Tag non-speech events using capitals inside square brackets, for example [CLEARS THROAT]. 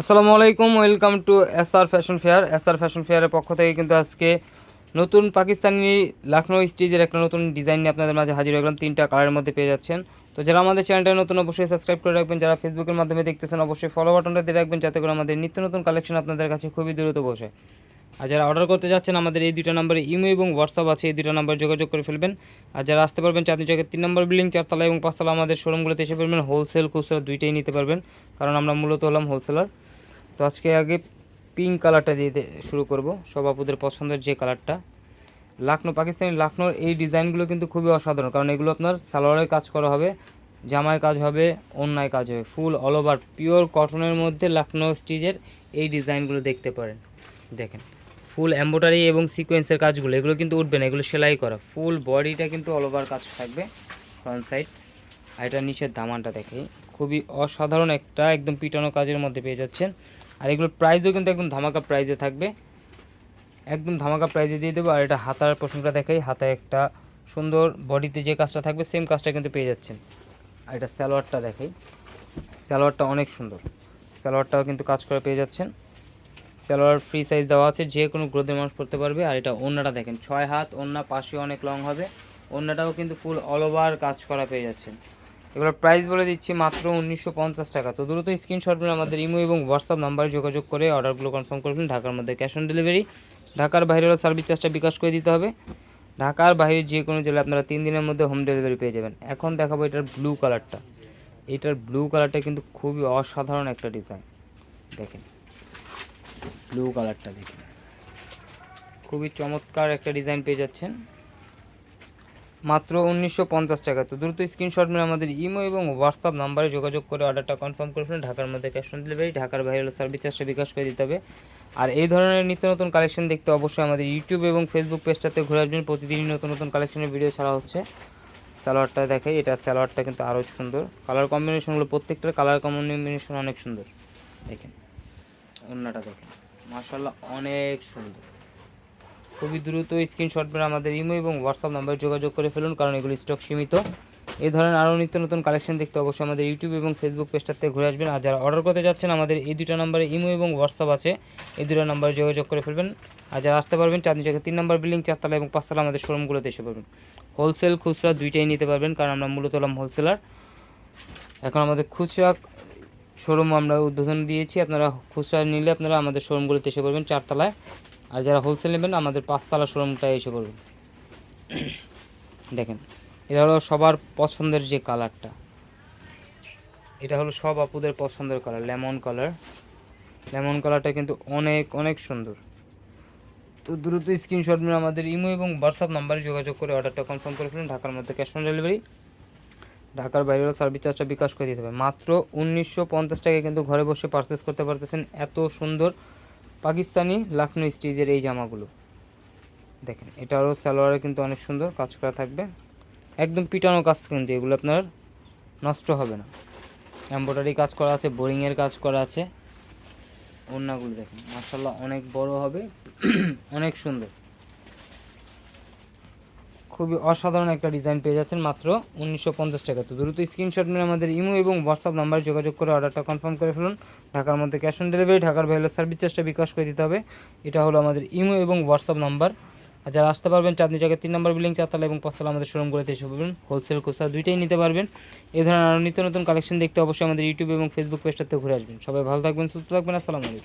আসসালামু আলাইকুম, welcome to S R fashion fair. S R fashion ফেয়ারের পক্ষ থেকে কিন্তু আজকে নতুন পাকিস্তানি লখনৌ স্টিজের একটা নতুন ডিজাইন নিয়ে আপনাদের মাঝে হাজির গেলাম। তিনটা কালারের মধ্যে পেয়ে যাচ্ছেন। তো যারা আমাদের চ্যানেলটা নতুন, অবশ্যই সাবস্ক্রাইব করে রাখবেন। যারা ফেসবুকের মাধ্যমে দেখতেছেন, অবশ্যই ফলো বাটনটা দিয়ে রাখবেন, যাতে করে আমাদের নিত্য নতুন কালেকশন আপনাদের কাছে খুবই দ্রুত বসে আর যারা অর্ডার করতে যাচ্ছেন, আমাদের এই দুটো নাম্বারে ইমো এবং হোয়াটসঅ্যাপ আছে। এই দুটো নাম্বার যোগাযোগ করে ফেলবেন। আর যারা আসতে পারবেন চাঁদনি চকের তিন নম্বর বিল্ডিং চারতলা এবং পাঁচতলা, আমাদের শোরুমগুলোতে এসে পারবেন হোলসেল খুচরা দুইটাই নিতে পারবেন। কারণ আমরা মূলত হলাম হোলসেলার তো আজকে আগে পিঙ্ক কালারটা দিয়ে শুরু করব। সব পছন্দের যে কালারটা লাখনৌ, পাকিস্তানি লাখনৌর এই ডিজাইনগুলো কিন্তু খুবই অসাধারণ। কারণ এগুলো আপনার সালোয়ারের কাজ করা হবে, জামায় কাজ হবে অন্যায় কাজ হবে। ফুল অল ওভার পিওর কটনের মধ্যে লাখনৌ স্টিচের এই ডিজাইনগুলো দেখতে পারেন। দেখেন ফুল এম্বোটারি এবং সিকোয়েন্সের কাজগুলো, এগুলো কিন্তু উঠবে না, এগুলো সেলাই করা। ফুল বডিটা কিন্তু অল ওভার কাজ থাকবে ফ্রন্ট সাইড আর এটা নিচের দামানটা দেখে খুবই অসাধারণ একটা একদম পিটানো কাজের মধ্যে পেয়ে যাচ্ছেন। আর এগুলোর প্রাইসও কিন্তু একদম ধামাকা প্রাইজে থাকবে। একদম ধামাকা প্রাইজে দিয়ে দেবো। আর এটা হাতার পোষণটা দেখাই। হাতায় একটা সুন্দর বডিতে যে কাজটা থাকবে সেম কাজটা কিন্তু পেয়ে যাচ্ছেন। আর এটা স্যালোয়ারটা দেখাই। স্যালোয়ারটা অনেক সুন্দর। স্যালোয়ারটাও কিন্তু কাজ করে পেয়ে যাচ্ছেন। স্যালোয়ার ফ্রি সাইজ দেওয়া আছে। যে কোনো গ্রোথের মানুষ করতে পারবে। আর এটা ওন্নাটা দেখেন, ছয় হাত, ওন্না পাশে অনেক লং হবে। ওন্নাটাও কিন্তু ফুল অল ওভার কাজ করা পেয়ে যাচ্ছেন। এগুলোর প্রাইস বলে দিচ্ছি মাত্র উনিশশো পঞ্চাশ টাকা। তো দ্রুত স্ক্রিনশট নিয়ে আমাদের ইমো এবং হোয়াটসঅ্যাপ নাম্বারে যোগাযোগ করে অর্ডারগুলো কনফার্ম করবেন ঢাকার মধ্যে ক্যাশ অন ডেলিভারি ঢাকার বাইরেও সার্ভিস চার্জটা বিকাশ করে দিতে হবে। ঢাকার বাইরে যে কোনো জেলায় আপনারা তিন দিনের মধ্যে হোম ডেলিভারি পেয়ে যাবেন। এখন দেখাবো এটার ব্লু কালারটা এটার ব্লু কালারটা কিন্তু খুবই অসাধারণ একটা ডিজাইন দেখেন। ব্লু কালারটা দেখেন। খুবই চমৎকার একটা ডিজাইন পেয়ে যাচ্ছেন। মাত্র উনিশশো পঞ্চাশ টাকা। তো দ্রুত স্ক্রিনশট মেরে আমাদের ইমো এবং হোয়াটসঅ্যাপ নাম্বারে যোগাযোগ করে অর্ডারটা কনফার্ম করে ফেলুন। ঢাকার মধ্যে ক্যাশ অন ডেলিভারি ঢাকার বাইরে সার্ভিস চার্জটা বিকাশ করে দিতে হবে। আর এই ধরনের নিত্য নতুন কালেকশন দেখতে অবশ্যই আমাদের ইউটিউব এবং ফেসবুক পেজটাতে ঘুরে আসবেন। প্রতিদিনই নতুন নতুন কালেকশনের ভিডিও ছাড়া হচ্ছে। সালোয়ারটা দেখাই, এটা সালোয়ারটা কিন্তু আরও সুন্দর। কালার কম্বিনেশনগুলো প্রত্যেকটার কালার কম্বিনেশন অনেক সুন্দর। দেখেন অন্যটা দেখেন। মার্শাল্লাহ অনেক সুন্দর। খুবই দ্রুত স্ক্রিনশট মেরে আমাদের ইমো এবং হোয়াটসঅ্যাপ নাম্বারে যোগাযোগ করে ফেলুন, কারণ এগুলো স্টক সীমিত। এই ধরনের আরও নিত্য নতুন কালেকশন দেখতে অবশ্যই আমাদের ইউটিউব এবং ফেসবুক পেজটাতে ঘুরে আসবেন। আর যারা অর্ডার করতে যাচ্ছেন, আমাদের এই দুটো নাম্বারে ইমো এবং হোয়াটসঅ্যাপ আছে। এই দুটো নাম্বারে যোগাযোগ করে ফেলবেন। আর যারা আসতে পারবেন, চাঁদনি চকে তিন নম্বর বিল্ডিং চারতলা এবং পাঁচতলা আমাদের শোরুমগুলোতে এসে পারবেন হোলসেল খুচরা দুইটাই নিতে পারবেন, কারণ আমরা মূলত হলাম হোলসেলার এখন আমাদের খুচরা শোরুম আমরা উদ্বোধন দিয়েছি। আপনারা খুচরা নিলে আপনারা আমাদের শোরুমগুলোতে এসে করবেন চারতলায়। আর যারা হোলসেল নেবেন, আমাদের পাঁচতলা শোরুমটা এসে করবেন দেখেন, এটা হলো সবার পছন্দের যে কালারটা এটা হলো সব আপুদের পছন্দের কালার লেমন কালার লেমন কালারটা কিন্তু অনেক অনেক সুন্দর। তো দ্রুত স্ক্রিনশট নিয়ে আমাদের ইমো এবং হোয়াটসঅ্যাপ নাম্বারে যোগাযোগ করে অর্ডারটা কনফার্ম করে ফেলুন। ঢাকার মধ্যে ক্যাশ অন ডেলিভারি ঢাকার বাইরেও সার্ভিস চার্জটা বিকাশ করে দিতে হবে। মাত্র উনিশশো পঞ্চাশ টাকায় কিন্তু ঘরে বসে পারচেস করতে পারতেছেন। এত সুন্দর পাকিস্তানি লাখনৌ স্টিজের এই জামাগুলো। দেখেন, এটারও সালোয়ারে কিন্তু অনেক সুন্দর, কাজ করা থাকবে। একদম পিটানো কাজ কিন্তু, এগুলো আপনার নষ্ট হবে না। এম্ব্রয়ডারি কাজ করা আছে, বোরিংয়ের কাজ করা আছে। ওড়নাগুলো দেখেন মার্শাল্লাহ অনেক বড় হবে, [CLEARS THROAT] অনেক সুন্দর। খুবই অসাধারণ একটা ডিজাইন পেয়ে যাচ্ছেন মাত্র উনিশশো পঞ্চাশ টাকা। তো দ্রুত স্ক্রিনশট নিয়ে আমাদের ইমো এবং হোয়াটসঅ্যাপ নাম্বারে যোগাযোগ করে অর্ডারটা কনফার্ম করে ফেলুন। ঢাকার মধ্যে ক্যাশ অন ডেলিভারি, ঢাকার বাইরে সার্ভিস চার্জটা বিকাশ করে দিতে হবে। এটা হলো আমাদের ইমো এবং হোয়াটসঅ্যাপ নাম্বার। আর যারা আসতে পারবেন, চাঁদনি জায়গায় তিন নম্বর বিল্ডিং চারতলা এবং পাঁচতলা আমাদের শোরুমগুলোতে এসে পারবেন হোলসেল খুচরা দুইটাই নিতে পারবেন। এই ধরনের আরও নিত্য নতুন কালেকশন দেখতে অবশ্যই আমাদের ইউটিউব এবং ফেসবুক পেজটাতে ঘুরে আসবেন। সবাই ভালো থাকবেন, সুস্থ থাকবেন, আসসালামু আলাইকুম।